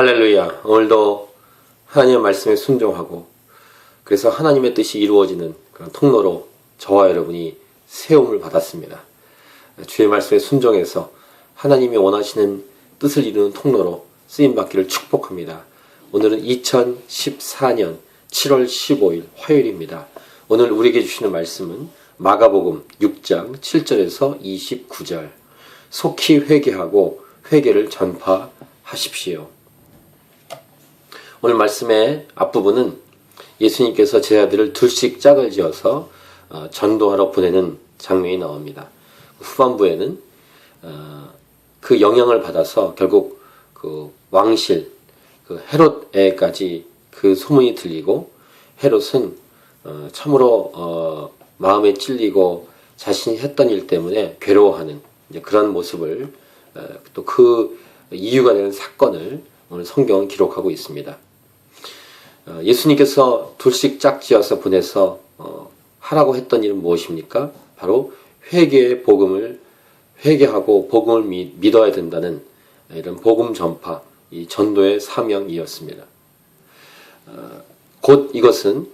할렐루야. 오늘도 하나님의 말씀에 순종하고 그래서 하나님의 뜻이 이루어지는 그런 통로로 저와 여러분이 세움을 받았습니다. 주의 말씀에 순종해서 하나님이 원하시는 뜻을 이루는 통로로 쓰임 받기를 축복합니다. 오늘은 2014년 7월 15일 화요일입니다. 오늘 우리에게 주시는 말씀은 마가복음 6장 7절에서 29절. 속히 회개하고 회개를 전파하십시오. 오늘 말씀의 앞부분은 예수님께서 제자들을 둘씩 짝을 지어서 어, 전도하러 보내는 장면이 나옵니다. 후반부에는 어, 그 영향을 받아서 결국 그 왕실 그 헤롯에까지 그 소문이 들리고 헤롯은 어, 참으로 마음에 찔리고 자신이 했던 일 때문에 괴로워하는 그런 모습을 또 그 이유가 되는 사건을 오늘 성경은 기록하고 있습니다. 어, 예수님께서 둘씩 짝지어서 보내서 어, 하라고 했던 일은 무엇입니까? 바로 회개의 복음을 회개하고 복음을 믿어야 된다는 이런 복음 전파, 이 전도의 사명이었습니다. 어, 곧 이것은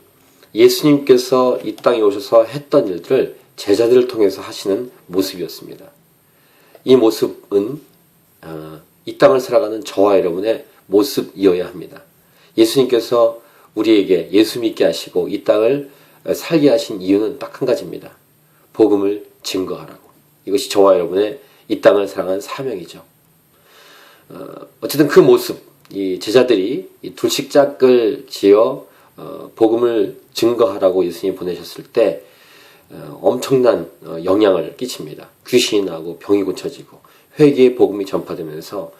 예수님께서 이 땅에 오셔서 했던 일들을 제자들을 통해서 하시는 모습이었습니다. 이 모습은 이 땅을 살아가는 저와 여러분의 모습이어야 합니다. 예수님께서 우리에게 예수 믿게 하시고 이 땅을 살게 하신 이유는 딱 한 가지입니다. 복음을 증거하라고. 이것이 저와 여러분의 이 땅을 사랑하는 사명이죠. 어, 어쨌든 그 모습, 이 제자들이 이 둘씩 짝을 지어 어, 복음을 증거하라고 예수님이 보내셨을 때 어, 엄청난 어, 영향을 끼칩니다. 귀신이 나고 병이 고쳐지고 회개의 복음이 전파되면서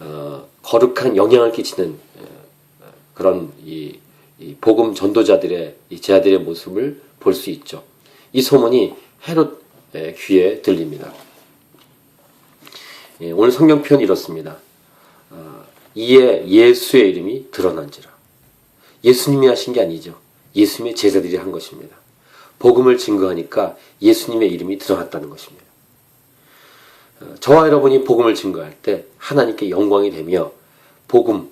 어, 거룩한 영향을 끼치는 그런 이, 이 복음 전도자들의 이 제자들의 모습을 볼 수 있죠. 이 소문이 헤롯의 귀에 들립니다. 예, 오늘 성경 표현이 이렇습니다. 어, 이에 예수의 이름이 드러난지라. 예수님이 하신 게 아니죠. 예수님의 제자들이 한 것입니다. 복음을 증거하니까 예수님의 이름이 드러났다는 것입니다. 어, 저와 여러분이 복음을 증거할 때 하나님께 영광이 되며 복음,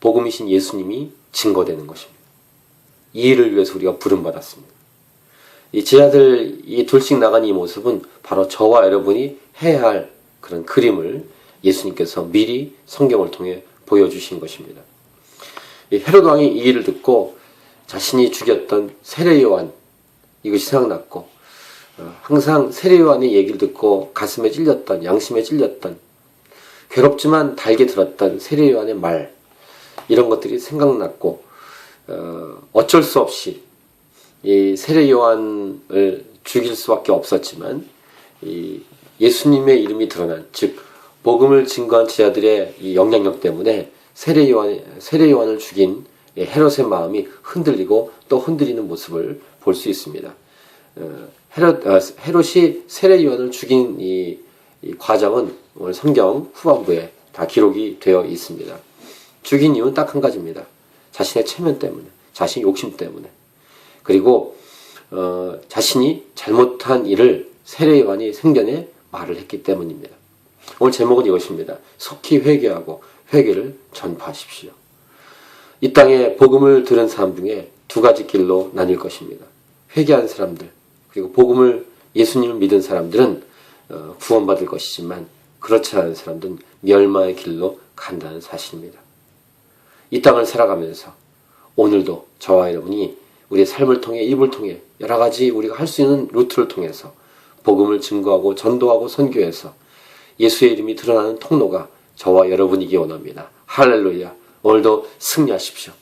복음이신 예수님이 증거되는 것입니다. 이 일을 위해서 우리가 부름받았습니다. 이 제자들 이 둘씩 나간 이 모습은 바로 저와 여러분이 해야 할 그런 그림을 예수님께서 미리 성경을 통해 보여주신 것입니다. 헤롯 왕이 이 일을 듣고 자신이 죽였던 세례 요한 이것이 생각났고 어, 항상 세례 요한의 얘기를 듣고 가슴에 찔렸던 양심에 찔렸던 괴롭지만 달게 들었던 세례 요한의 말 이런 것들이 생각났고 어, 어쩔 수 없이 이 세례 요한을 죽일 수밖에 없었지만 이 예수님의 이름이 드러난 즉 복음을 증거한 제자들의 이 영향력 때문에 세례 요한 세례 요한을 죽인 헤롯의 마음이 흔들리고 또 흔들리는 모습을 볼 수 있습니다. 어, 헤롯 어, 헤롯이 세례 요한을 죽인 이, 이 과정은 오늘 성경 후반부에 다 기록이 되어 있습니다. 죽인 이유는 딱 한 가지입니다. 자신의 체면 때문에, 자신의 욕심 때문에. 그리고 어, 자신이 잘못한 일을 세례 요한이 생전에 말을 했기 때문입니다. 오늘 제목은 이것입니다. 속히 회개하고 회개를 전파하십시오. 이 땅에 복음을 들은 사람 중에 두 가지 길로 나뉠 것입니다. 회개한 사람들 그리고 복음을 예수님을 믿은 사람들은 어, 구원받을 것이지만 그렇지 않은 사람들은 멸망의 길로 간다는 사실입니다. 이 땅을 살아가면서 오늘도 저와 여러분이 우리의 삶을 통해 입을 통해 여러 가지 우리가 할 수 있는 루트를 통해서 복음을 증거하고 전도하고 선교해서 예수의 이름이 드러나는 통로가 저와 여러분이기 원합니다. 할렐루야. 오늘도 승리하십시오.